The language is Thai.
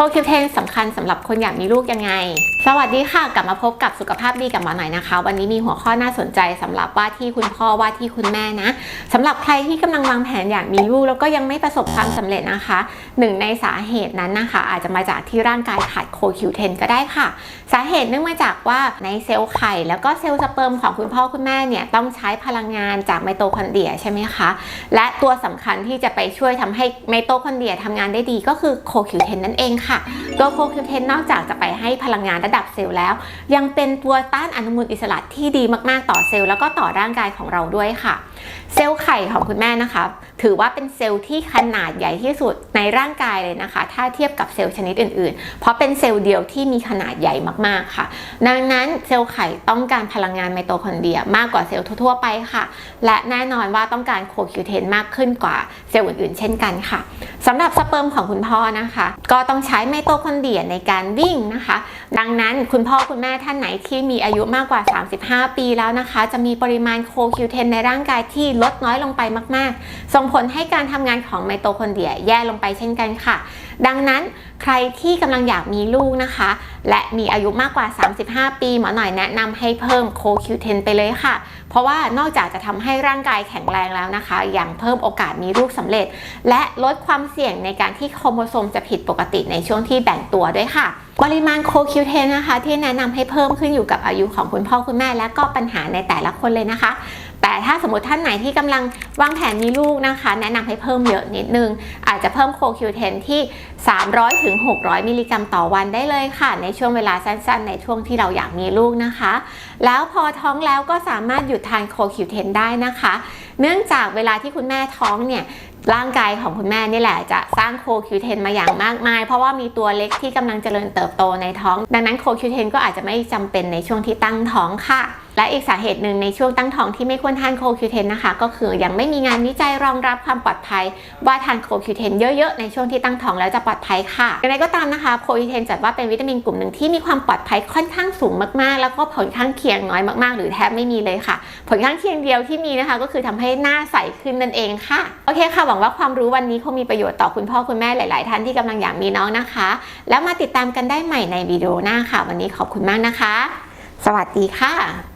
โคิวเทนสำคัญสำหรับคนอยากมีลูกยังไง สวัสดีค่ะ กลับมาพบกับสุขภาพดีกับหมอหน่อยนะคะ วันนี้มีหัวข้อน่าสนใจสำหรับว่าที่คุณพ่อว่าที่คุณแม่นะสำหรับใครที่กำลังวางแผนอยากมีลูกแล้วก็ยังไม่ประสบความสำเร็จนะคะหนึ่งในสาเหตุนั้นนะคะ อาจจะมาจากที่ร่างกายขาดโคคิวเทนก็ได้ค่ะ สาเหตุเนื่องมาจากว่าในเซลล์ไข่แล้วก็เซลล์สเปิร์มของคุณพ่อคุณแม่เนี่ยต้องใช้พลังงานจากไมโตคอนเดรียใช่ไหมคะและตัวสำคัญที่จะไปช่วยทำให้ไมโตคอนเดรียทำงานได้ดีก็คือโคคิวเทนนั่นเองค่ะตัวโคคิวเทนนอกจากจะไปให้พลังงานระดับเซลล์แล้ว ยังเป็นตัวต้านอนุมูลอิสระที่ดีมากๆต่อเซลล์แล้วก็ต่อร่างกายของเราด้วยค่ะ เซลล์ไข่ของคุณแม่นะคะ ถือว่าเป็นเซลล์ที่ขนาดใหญ่ที่สุดในร่างกายเลยนะคะ ถ้าเทียบกับเซลล์ชนิดอื่นๆ เพราะเป็นเซลล์เดียวที่มีขนาดใหญ่มากๆค่ะ ดังนั้นเซลล์ไข่ต้องการพลังงานไมโตคอนเดรียมากกว่าเซลล์ทั่วๆไปค่ะ และแน่นอนว่าต้องการโคคิวเทนมากขึ้นกว่าเซลล์อื่นๆ เช่นกันค่ะสำหรับสเปิร์มของคุณพ่อนะคะ ก็ต้องใช้ไมโตคอนเดรียในการวิ่งนะคะ ดังนั้นคุณพ่อคุณแม่ท่านไหนที่มีอายุมากกว่า 35 ปีแล้วนะคะ จะมีปริมาณโคคิวเทนในร่างกายที่ลดน้อยลงไปมากๆส่งผลให้การทำงานของไมโตคอนเดรียแย่ลงไปเช่นกันค่ะ ดังนั้นใครที่กำลังอยากมีลูกนะคะ และมีอายุมากกว่า 35 ปีหมอหน่อยแนะนำให้เพิ่มโคคิวเทนไปเลยค่ะ เพราะว่านอกจากจะทำให้ร่างกายแข็งแรงแล้วนะคะยังเพิ่มโอกาสมีลูกสำเร็จ และลดความเสี่ยงในการที่โครโมโซมจะผิดปกติในช่วงที่แบ่งตัวด้วยค่ะปริมาณโคคิวเทนนะคะ ที่แนะนำให้เพิ่มขึ้นอยู่กับอายุของคุณพ่อคุณแม่และก็ปัญหาในแต่ละคนเลยนะคะ ถ้าสมมติท่านไหนที่กำลังวางแผนมีลูกนะคะ แนะนำให้เพิ่มเยอะนิดนึง อาจจะเพิ่มโคคิวเทนที่ 300ถึง600 มิลลิกรัมต่อวันได้เลยค่ะ ในช่วงเวลาสั้นๆ ในช่วงที่เราอยากมีลูกนะคะ แล้วพอท้องแล้วก็สามารถหยุดทานโคคิวเทนได้นะคะ เนื่องจากเวลาที่คุณแม่ท้องเนี่ย ร่างกายของคุณแม่นี่แหละจะสร้างโคคิวเทนมาอย่างมากมาย เพราะว่ามีตัวเล็กที่กำลังเจริญเติบโตในท้อง ดังนั้นโคคิวเทนก็อาจจะไม่จำเป็นในช่วงที่ตั้งท้องค่ะ และอีกสาเหตุหนึ่งในช่วงตั้งท้องที่ไม่ควรทานโคคิวเทนนะคะ ก็คือยังไม่มีงานวิจัยรองรับความปลอดภัย ว่าทานโคคิวเทนเยอะๆในช่วงที่ตั้งท้องแล้วจะปลอดภัยค่ะอย่างไรก็ตามนะคะโคคิวเทนจัดว่าเป็นวิตามินกลุ่มหนึ่งที่มีความปลอดภัยค่อนข้างสูงมากๆ แล้วก็ผลข้างเคียงน้อยมากๆ หรือแทบไม่มีเลยค่ะ ผลข้างเคียงเดียวที่มีนะคะ ก็คือทำให้หน้าใสขึ้นนั่นเองค่ะโอเคค่ะหวังว่าความรู้วันนี้คงมีประโยชน์ต่อคุณพ่อคุณแม่หลาย ๆ ท่านที่กำลังอยากมีน้องนะคะ แล้วมาติดตามกันได้ใหม่ในวิดีโอหน้าค่ะ วันนี้ขอบคุณมากนะคะ สวัสดีค่ะ